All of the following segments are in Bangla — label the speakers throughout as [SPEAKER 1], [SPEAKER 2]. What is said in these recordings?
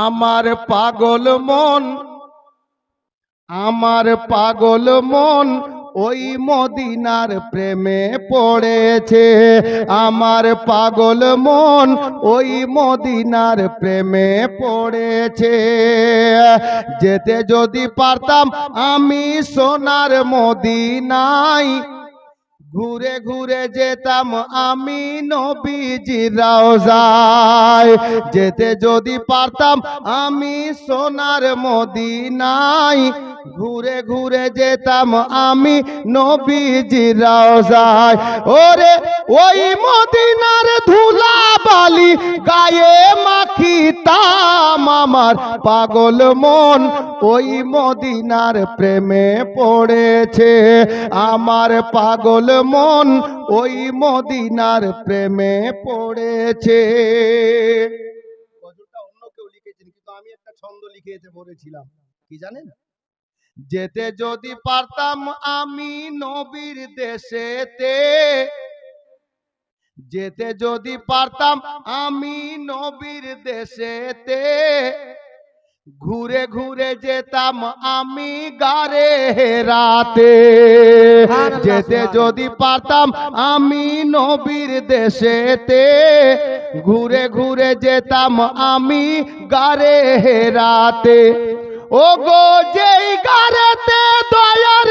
[SPEAKER 1] আমার পাগল মন, আমার পাগল মন ওই মদিনার প্রেমে পড়েছে। আমার পাগল মন ওই মদিনার প্রেমে পড়েছে। যেতে যদি পারতাম আমি সোনার মদিনায় ঘুরে ঘুরে যেতাম আমি নবীজি রাওজায়। যেতে যদি পারতাম আমি সোনার মদিনায়। ঘুরে ঘুরে যেতাম আমি নবীজি রাওজায়। ওরে ওই মদিনার ধুলা বালি গায়ে মাখিতাম। আমার পাগল মন ওই মদিনার প্রেমে পড়েছে। আমার পাগল মন ওই মদিনার প্রেমে পড়েছে। যেতে যদি পারতাম আমি নবীর দেশেতে যেতে যদি পারতাম আমি নবীর দেশেতে। ঘুরে ঘুরে যেতাম আমি গারে রাতে। যেতে যদি পারতাম আমি নবীর দেশেতে। ঘুরে ঘুরে যেতাম আমি গারে রাতে। ও গো যেই গারেতে দয়ার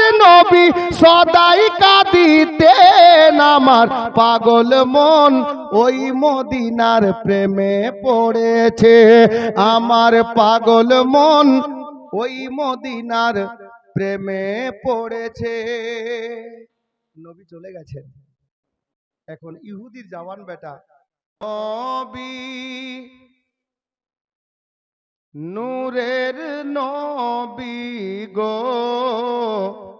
[SPEAKER 1] নবী সদাই কাঁদিতেন আমার পাগল মন। ওই মদিনার প্রেমে পড়েছে আমার পাগল মন। ওই মদিনার প্রেমে পড়েছে। নবী চলে গেছেন। এখন ইহুদির জওয়ান বেটা। নবী নূরের নবী গো।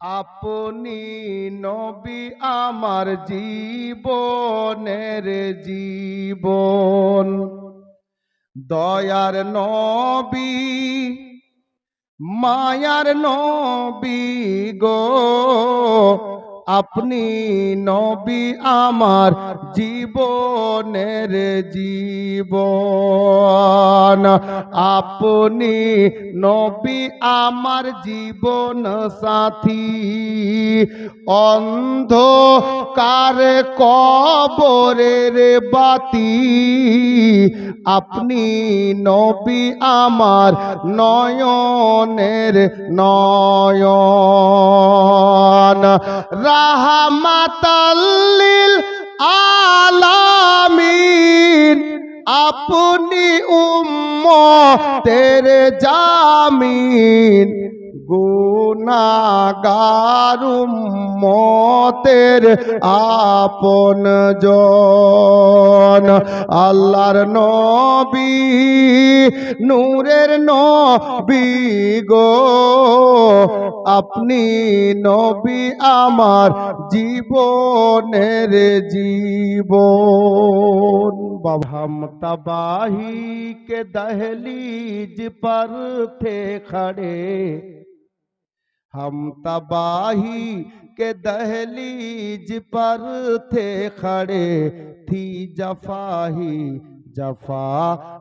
[SPEAKER 1] আপনি নবী আমার জীবনের জীবন। দয়ার নবী মায়ার নবী গো। আপনি নবী আমার জীবনের জীবন। আপনি নবী আমার জীবন সাথী। অন্ধকার কবরের বাতি। আপনি নবী আমার নয়নের নয়ন। রাহমাতাল্লিল আলামিন। আপনি উম্মতের জামিন। গুণাগারুম মতের আপন জন। আল্লাহর নবী নূরের নবী গো। আপনি নবী আমার জীবনের জীব বাবা তবাহি কে দহলিজ পর থে খড়ে हम तबाही के दहलीज पर थे खड़े थी जफाही, जफा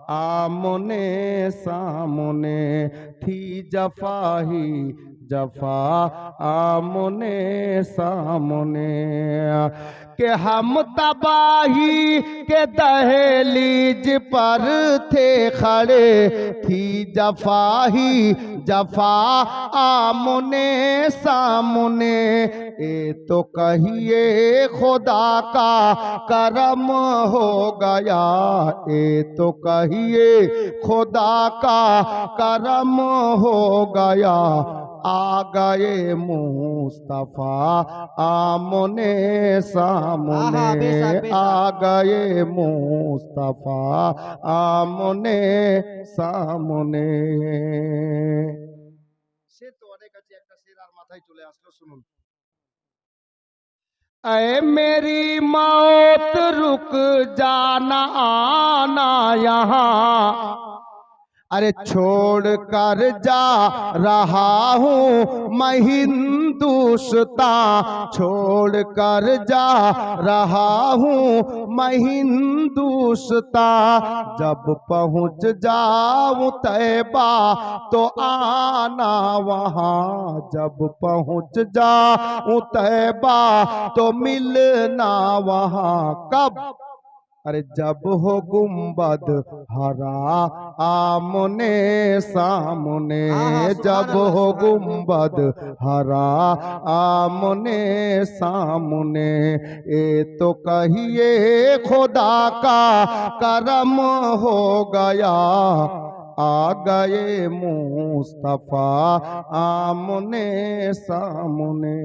[SPEAKER 1] आमने सामने थी जफाही, जफा आमने सामने। के हम तबाही के दहलीज पर थे खड़े थी जफाही जफा आमने सामने, ए तो कहिए खुदा का करम हो गया। ए तो कहिए खुदा का करम हो गया। आ गए मुस्तफा आमने सामने आ गए मुस्तफा आमने सामने সে তো অনেক আছে একটা শের আর মাথায় চলে আসলো শুনুন ऐ मेरी मौत रुक जाना आना यहाँ अरे छोड़ कर जा रहा हूँ मैं हिंदुस्ता छोड़ कर जा रहा हूँ मैं हिंदुस्ता जब पहुँच जाऊँ तैबा तो आना वहाँ। जब पहुँच जाऊँ तैबा तो मिलना वहाँ। कब अरे जब हो गुम्बद हरा आमने सामने जब हो गुम्बद हरा आमने सामने ए तो कहिए खुदा का करम हो गया आ गए मुस्तफा आमने सामने